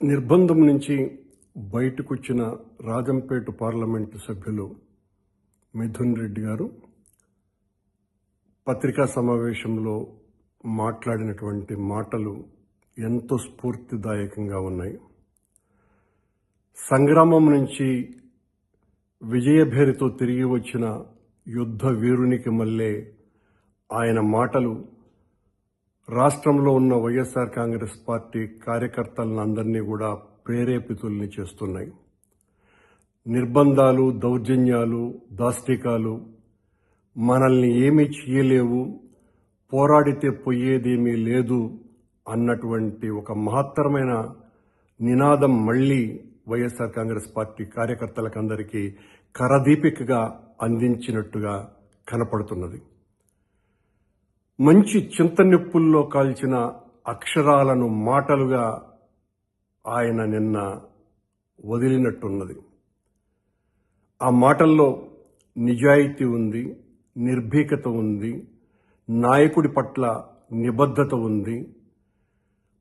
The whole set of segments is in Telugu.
నిర్బంధం నుంచి బయటకు వచ్చిన రాజంపేట పార్లమెంటు సభ్యులు మిథున్ రెడ్డి గారు పత్రికా సమావేశంలో మాట్లాడినటువంటి మాటలు ఎంతో స్ఫూర్తిదాయకంగా ఉన్నాయి. సంగ్రామం నుంచి విజయభేరితో తిరిగి వచ్చిన యుద్ధ వీరునికి మళ్ళీ ఆయన మాటలు రాష్ట్రంలో ఉన్న వైఎస్ఆర్ కాంగ్రెస్ పార్టీ కార్యకర్తలందరినీ కూడా ప్రేరేపితుల్ని చేస్తున్నాయి. నిర్బంధాలు దౌర్జన్యాలు దాష్టికాలు మనల్ని ఏమీ చేయలేవు పోరాడితే పోయేదేమీ లేదు అన్నటువంటి ఒక మహత్తరమైన నినాదం మళ్ళీ వైఎస్ఆర్ కాంగ్రెస్ పార్టీ కార్యకర్తలకందరికీ కరదీపికగా అందించినట్టుగా కనపడుతున్నది. మంచి చింతనిప్పుల్లో కాల్చిన అక్షరాలను మాటలుగా ఆయన నిన్న వదిలినట్టున్నది. ఆ మాటల్లో నిజాయితీ ఉంది నిర్భీకత ఉంది నాయకుడి పట్ల నిబద్ధత ఉంది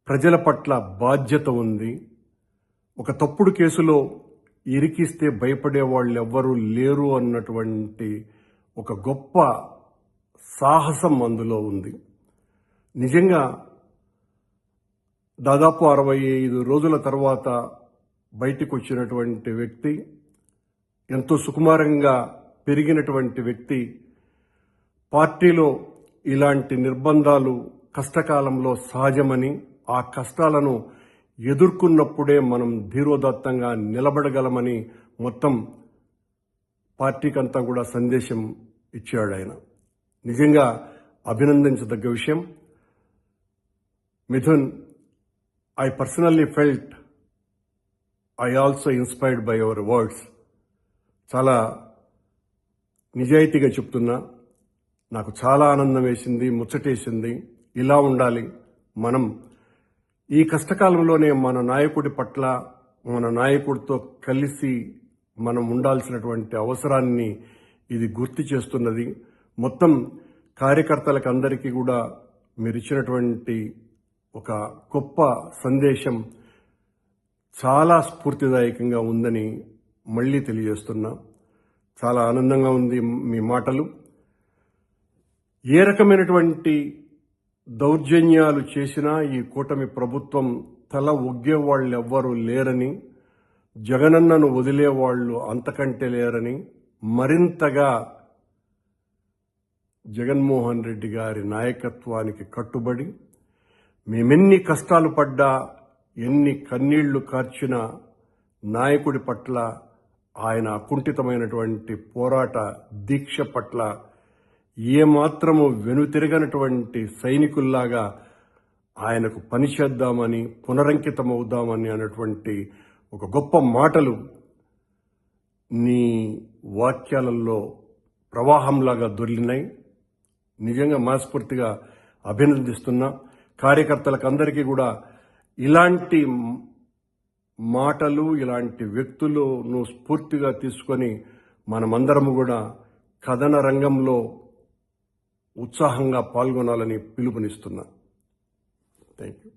ప్రజల పట్ల బాధ్యత ఉంది. ఒక తప్పుడు కేసులో ఇరికిస్తే భయపడే వాళ్ళు ఎవ్వరూ లేరు అన్నటువంటి ఒక గొప్ప సాహసం అందులో ఉంది. నిజంగా దాదాపు అరవై ఐదు రోజుల తర్వాత బయటికి వచ్చినటువంటి వ్యక్తి ఎంతో సుకుమారంగా పెరిగినటువంటి వ్యక్తి పార్టీలో ఇలాంటి నిర్బంధాలు కష్టకాలంలో సహజమని ఆ కష్టాలను ఎదుర్కొన్నప్పుడే మనం ధీరోదత్తంగా నిలబడగలమని మొత్తం పార్టీకంతా కూడా సందేశం ఇచ్చాడు ఆయన. నిజంగా అభినందించదగ్గ విషయం. Mithun I personally felt I also inspired by your words చాలా నిజాయితీగా చెప్తున్నా. నాకు చాలా ఆనందం వేసింది ముచ్చటేసింది. ఇలా ఉండాలి. మనం ఈ కష్టకాలంలోనే మన నాయకుడి పట్ల మన నాయకుడితో కలిసి మనం ఉండాల్సినటువంటి అవసరాన్ని ఇది గుర్తు చేస్తున్నది. మొత్తం కార్యకర్తలకు అందరికీ కూడా మీరు ఇచ్చినటువంటి ఒక గొప్ప సందేశం చాలా స్ఫూర్తిదాయకంగా ఉందని మళ్ళీ తెలియజేస్తున్నా. చాలా ఆనందంగా ఉంది మీ మాటలు. ఏ రకమైనటువంటి దౌర్జన్యాలు చేసినా ఈ కూటమి ప్రభుత్వం తల ఒగ్గేవాళ్ళు ఎవ్వరూ లేరని జగనన్నను వదిలేవాళ్ళు అంతకంటే లేరని మరింతగా జగన్మోహన్ రెడ్డి గారి నాయకత్వానికి కట్టుబడి మేమెన్ని కష్టాలు పడ్డా ఎన్ని కన్నీళ్ళు కార్చిన నాయకుడి పట్ల ఆయన అకుంఠితమైనటువంటి పోరాట దీక్ష పట్ల ఏమాత్రము వెనుతిరగనటువంటి సైనికుల్లాగా ఆయనకు పనిచేద్దామని పునరంకితమవుదామని అన్నటువంటి ఒక గొప్ప మాటలు నీ వాక్యాలలో ప్రవాహంలాగా దొరికినాయి. నిజంగా మనస్ఫూర్తిగా అభినందిస్తున్నా. కార్యకర్తలకు అందరికీ కూడా ఇలాంటి మాటలు ఇలాంటి వ్యక్తులను స్ఫూర్తిగా తీసుకొని మనమందరము కూడా కథన రంగంలో ఉత్సాహంగా పాల్గొనాలని పిలుపునిస్తున్నా. Thank you